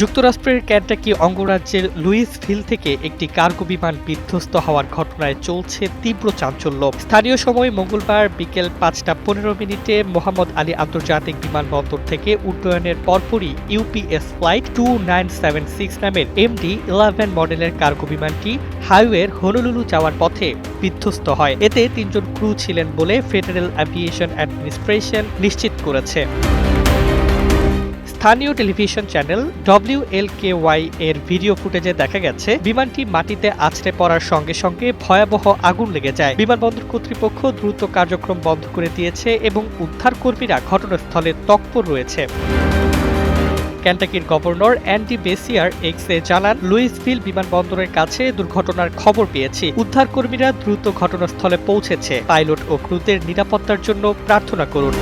যুক্তরাষ্ট্রের ক্যান্টাকি অঙ্গরাজ্যের Luis Louisville থেকে একটি কার্গো বিমান বিধ্বস্ত হওয়ার ঘটনায় চলছে তীব্র চাঞ্চল্য। স্থানীয় সময় মঙ্গলবার বিকেল পাঁচটা পনেরো মিনিটে মোহাম্মদ আলী আন্তর্জাতিক বিমানবন্দর থেকে উড্ডয়নের পরপরই UPS flight two nine seven six নামের এমডি ইলেভেন মডেলের কার্গো বিমানটি হাইওয়ের হনুলুলু যাওয়ার পথে বিধ্বস্ত হয়। এতে তিনজন ক্রু ছিলেন বলে ফেডারেল অ্যাভিয়েশন অ্যাডমিনিস্ট্রেশন নিশ্চিত করেছে। স্থানীয় television channel W L K Y এর ভিডিও ফুটেজে দেখা গেছে, বিমানটি মাটিতে আছড়ে পড়ার সঙ্গে সঙ্গে ভয়াবহ আগুন লেগে যায়। বিমানবন্দর কর্তৃপক্ষ দ্রুত কার্যক্রম বন্ধ করে দিয়েছে এবং উদ্ধারকর্মীরা ঘটনাস্থলে তৎপর রয়েছে। ক্যান্টাকির গভর্নর অ্যান্ডি বেসিয়ার এক্সে জানান, লুইসভিল বিমানবন্দরের কাছে দুর্ঘটনার খবর পেয়েছি। উদ্ধারকর্মীরা দ্রুত ঘটনাস্থলে পৌঁছেছে। পাইলট ও ক্রুদের নিরাপত্তার জন্য প্রার্থনা করুন।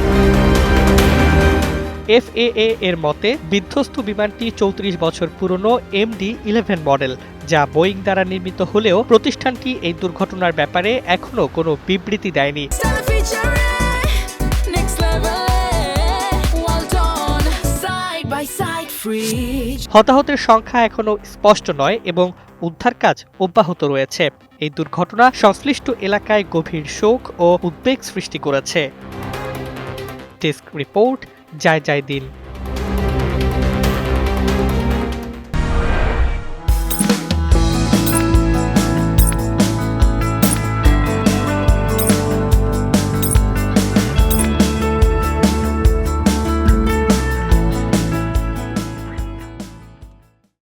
এফএএ এর মতে, বিধ্বস্ত বিমানটি চৌত্রিশ বছর পুরনো এমডি ইলেভেন মডেল, যা বোয়িং দ্বারা নির্মিত হলেও প্রতিষ্ঠানটি এই দুর্ঘটনার ব্যাপারে এখনও কোনো বিবৃতি দেয়নি. হতাহতের সংখ্যা এখনও স্পষ্ট নয় এবং উদ্ধার কাজ অব্যাহত রয়েছে এই দুর্ঘটনা সংশ্লিষ্ট এলাকায় গভীর শোক ও উদ্বেগ সৃষ্টি করেছে ডেস্ক রিপোর্ট যায় যায় দিন